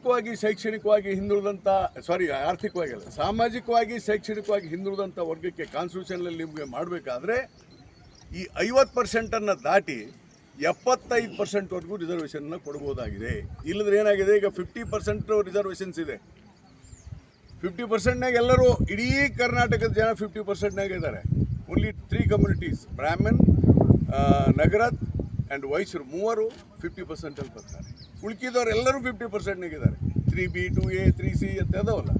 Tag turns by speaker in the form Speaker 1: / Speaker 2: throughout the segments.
Speaker 1: ಸಾಮಾಜಿಕವಾಗಿ, ಶೈಕ್ಷಣಿಕವಾಗಿ ಹಿಂದುಳಿದಂಥ ಸಾರಿ ಆರ್ಥಿಕವಾಗಿ ಅಲ್ಲ, ಸಾಮಾಜಿಕವಾಗಿ, ಶೈಕ್ಷಣಿಕವಾಗಿ ಹಿಂದುಳಿದಂಥ ವರ್ಗಕ್ಕೆ ಕಾನ್ಸ್ಟಿಟ್ಯೂಷನಲ್ಲಿ ನಿಮಗೆ ಮಾಡಬೇಕಾದ್ರೆ ಈ ಐವತ್ತು ಪರ್ಸೆಂಟನ್ನು ದಾಟಿ ಎಪ್ಪತ್ತೈದು ಪರ್ಸೆಂಟ್ವರೆಗೂ ರಿಸರ್ವೇಷನ್ನ ಕೊಡ್ಬೋದಾಗಿದೆ. ಇಲ್ಲದ್ರೆ ಏನಾಗಿದೆ? ಈಗ ಫಿಫ್ಟಿ ಪರ್ಸೆಂಟು ರಿಸರ್ವೇಷನ್ಸ್ ಇದೆ. ಫಿಫ್ಟಿ ಪರ್ಸೆಂಟ್ನಾಗ ಎಲ್ಲರೂ ಇಡೀ ಕರ್ನಾಟಕದ ಜನ ಫಿಫ್ಟಿ ಪರ್ಸೆಂಟ್ನಾಗ ಇದ್ದಾರೆ. Only three communities Brahmin Nagarath and ವೈಶ್ಯರು ಮೂವರು ಫಿಫ್ಟಿ ಪರ್ಸೆಂಟಲ್ಲಿ ಬರ್ತಾರೆ. ಉಳ್ಕಿದವ್ರು ಎಲ್ಲರೂ fifty ಪರ್ಸೆಂಟ್ನಾಗಿದ್ದಾರೆ three B two A three C ಅಂತ ಅದಾವಲ್ಲ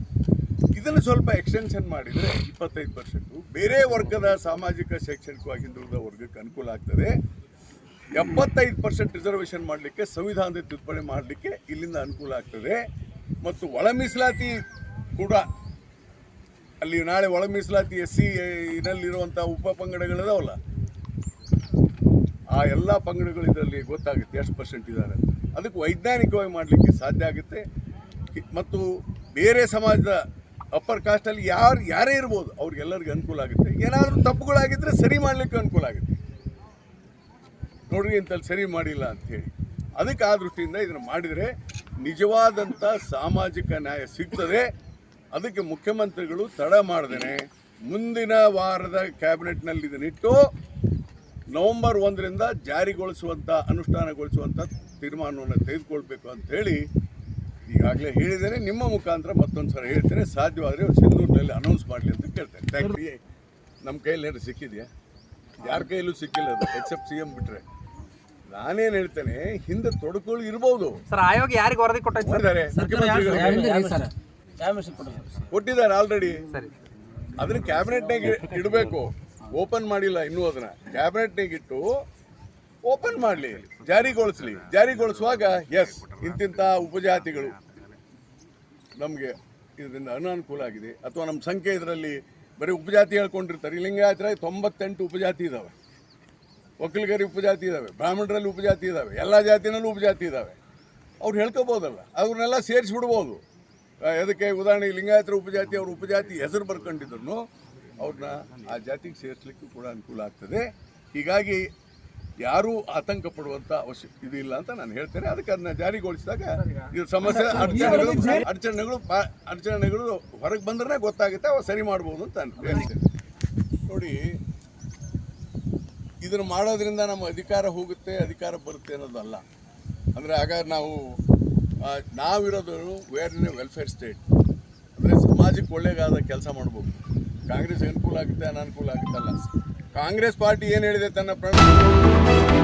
Speaker 1: ಇದನ್ನು ಸ್ವಲ್ಪ ಎಕ್ಸ್ಟೆನ್ಷನ್ ಮಾಡಿದರೆ ಇಪ್ಪತ್ತೈದು ಪರ್ಸೆಂಟು ಬೇರೆ ವರ್ಗದ ಸಾಮಾಜಿಕ ಶೈಕ್ಷಣಿಕವಾಗಿ ಹಿಂದುಳಿದ ವರ್ಗಕ್ಕೆ ಅನುಕೂಲ ಆಗ್ತದೆ. ಎಪ್ಪತ್ತೈದು ಪರ್ಸೆಂಟ್ ರಿಸರ್ವೇಷನ್ ಮಾಡಲಿಕ್ಕೆ, ಸಂವಿಧಾನದ ತಿದ್ದುಪಡಿ ಮಾಡಲಿಕ್ಕೆ ಇಲ್ಲಿಂದ ಅನುಕೂಲ ಆಗ್ತದೆ. ಮತ್ತು ಒಳ ಮೀಸಲಾತಿ ಕೂಡ ಅಲ್ಲಿ ನಾಳೆ ಒಳ ಮೀಸಲಾತಿ ಎಸ್ ಸಿ ಇದರಲ್ಲಿರುವಂಥ ಉಪ ಪಂಗಡಗಳಿದಾವಲ್ಲ ಆ ಎಲ್ಲ ಪಂಗಡಗಳು ಇದರಲ್ಲಿ ಗೊತ್ತಾಗುತ್ತೆ, ಎಷ್ಟು ಪರ್ಸೆಂಟ್ ಇದ್ದಾರೆ ಅದಕ್ಕೆ ವೈಜ್ಞಾನಿಕವಾಗಿ ಮಾಡಲಿಕ್ಕೆ ಸಾಧ್ಯ ಆಗುತ್ತೆ. ಮತ್ತು ಬೇರೆ ಸಮಾಜದ ಅಪ್ಪರ್ ಕಾಸ್ಟಲ್ಲಿ ಯಾರು, ಯಾರೇ ಇರ್ಬೋದು, ಅವ್ರಿಗೆಲ್ಲರಿಗೂ ಅನುಕೂಲ ಆಗುತ್ತೆ. ಏನಾದರೂ ತಪ್ಪುಗಳಾಗಿದ್ದರೆ ಸರಿ ಮಾಡಲಿಕ್ಕೆ ಅನುಕೂಲ ಆಗುತ್ತೆ. ನೋಡ್ರಿ ಅಂತಲ್ಲಿ ಸರಿ ಮಾಡಿಲ್ಲ ಅಂತ ಹೇಳಿ. ಅದಕ್ಕೆ ಆ ದೃಷ್ಟಿಯಿಂದ ಇದನ್ನು ಮಾಡಿದರೆ ನಿಜವಾದಂಥ ಸಾಮಾಜಿಕ ನ್ಯಾಯ ಸಿಗ್ತದೆ. ಅದಕ್ಕೆ ಮುಖ್ಯಮಂತ್ರಿಗಳು ತಡ ಮಾಡ್ದೇನೆ. ಮುಂದಿನ ವಾರದ ಕ್ಯಾಬಿನೆಟ್ನಲ್ಲಿ ಇದನ್ನಿಟ್ಟು ನವೆಂಬರ್ ಒಂದರಿಂದ ಜಾರಿಗೊಳಿಸುವಂಥ ಅನುಷ್ಠಾನಗೊಳಿಸುವಂಥ ತೀರ್ಮಾನವನ್ನು ತೆಗೆದುಕೊಳ್ಬೇಕು ಅಂತ ಹೇಳಿ ಈಗಾಗಲೇ ಹೇಳಿದ್ದೇನೆ. ನಿಮ್ಮ ಮುಖಾಂತರ ಮತ್ತೊಂದು ಸಲ ಹೇಳ್ತೇನೆ. ಸಾಧ್ಯವಾದರೆ ಸಿಂಧೂರಿನಲ್ಲಿ ಅನೌನ್ಸ್ ಮಾಡಲಿ ಅಂತ ಕೇಳ್ತೇನೆ. ಥ್ಯಾಂಕ್ ಯು ನಮ್ಮ ಕೈಯಲ್ಲಿ ಏನಾದ್ರು ಸಿಕ್ಕಿದೆಯಾ? ಯಾರ ಕೈಯಲ್ಲೂ ಸಿಕ್ಕಿಲ್ಲ ಅದು ಎಕ್ಸೆಪ್ಟ್ ಸಿ ಎಂ ಬಿಟ್ಟರೆ ನಾನೇನು ಹೇಳ್ತೇನೆ ಹಿಂದೆ ತೊಡಕುಗಳು ಇರ್ಬೋದು
Speaker 2: ಸರ್ ಆಯೋಗ ಯಾರಿಗೆ ವರದಿ
Speaker 1: ಕೊಟ್ಟಿದ್ದಾರೆ. ಕೊಟ್ಟಿದ್ದಾರೆ. ಆಲ್ರೆಡಿ.
Speaker 2: ಅದನ್ನು
Speaker 1: ಅದನ್ನ ಕ್ಯಾಬಿನೆಟ್ನಾಗ ಇಡಬೇಕು. ಓಪನ್ ಮಾಡಿಲ್ಲ ಇನ್ನೂ ಅದನ್ನ. ಕ್ಯಾಬಿನೆಟ್ನಾಗಿಟ್ಟು ಓಪನ್ ಮಾಡಲಿ, ಜಾರಿಗೊಳಿಸ್ಲಿ. ಜಾರಿಗೊಳಿಸುವಾಗ ಎಸ್ ಇಂತಿಂಥ ಉಪಜಾತಿಗಳು ನಮಗೆ ಇದರಿಂದ ಅನಾನುಕೂಲ ಆಗಿದೆ. ಅಥವಾ ನಮ್ಮ ಸಂಖ್ಯೆ ಇದರಲ್ಲಿ ಬರೀ ಉಪಜಾತಿ ಹೇಳ್ಕೊಂಡಿರ್ತಾರೆ. ಲಿಂಗಾಯತರ ತೊಂಬತ್ತೆಂಟು ಉಪಜಾತಿ ಇದ್ದಾವೆ ಒಕ್ಕಲಿಗರಿ ಉಪಜಾತಿ ಇದ್ದಾವೆ ಬ್ರಾಹ್ಮಣರಲ್ಲಿ ಉಪಜಾತಿ ಇದ್ದಾವೆ ಎಲ್ಲ ಜಾತಿನಲ್ಲೂ ಉಪಜಾತಿ ಇದ್ದಾವೆ ಅವ್ರು ಹೇಳ್ಕೋಬೋದಲ್ಲ. ಅವ್ರನ್ನೆಲ್ಲ ಸೇರಿಸ್ಬಿಡ್ಬೋದು. ಅದಕ್ಕೆ ಉದಾಹರಣೆಗೆ ಲಿಂಗಾಯತರ ಉಪಜಾತಿ, ಅವ್ರ ಉಪಜಾತಿ ಹೆಸರು ಬರ್ಕೊಂಡಿದ್ರು ಅವ್ರನ್ನ ಆ ಜಾತಿಗೆ ಸೇರಿಸ್ಲಿಕ್ಕೂ ಕೂಡ ಅನುಕೂಲ ಆಗ್ತದೆ. ಹೀಗಾಗಿ ಯಾರೂ ಆತಂಕ ಪಡುವಂಥ ಅವಶ್ಯ ಇದು ಇಲ್ಲ ಅಂತ ನಾನು ಹೇಳ್ತೇನೆ. ಅದಕ್ಕೆ ಅದನ್ನ ಜಾರಿಗೊಳಿಸಿದಾಗ ಇದು ಸಮಸ್ಯೆ ಅಡಚಣೆಗಳು ಅಡಚಣೆಗಳು ಅಡಚಣೆಗಳು ಹೊರಗೆ ಬಂದ್ರೆ ಗೊತ್ತಾಗುತ್ತೆ ಅವ ಸರಿ ಮಾಡ್ಬೋದು ಅಂತ ನಾನು ಹೇಳ್ತೇನೆ. ನೋಡಿ ಇದನ್ನು ಮಾಡೋದ್ರಿಂದ ನಮ್ಮ ಅಧಿಕಾರ ಹೋಗುತ್ತೆ ಅಧಿಕಾರ ಬರುತ್ತೆ ಅನ್ನೋದಲ್ಲ. ಅಂದರೆ ಆಗ ನಾವು ನಾವಿರೋದು where in a welfare state ಅಂದರೆ ಸಮಾಜಕ್ಕೆ ಒಳ್ಳೆಯದಾದ ಕೆಲಸ ಮಾಡ್ಬೋದು. ಕಾಂಗ್ರೆಸ್ ಅನುಕೂಲ ಆಗುತ್ತೆ ಅನಾನುಕೂಲ ಆಗುತ್ತಲ್ಲ? ಕಾಂಗ್ರೆಸ್ ಪಾರ್ಟಿ ಏನು ಹೇಳಿದೆ ತನ್ನ ಪ್ರಣಾಳ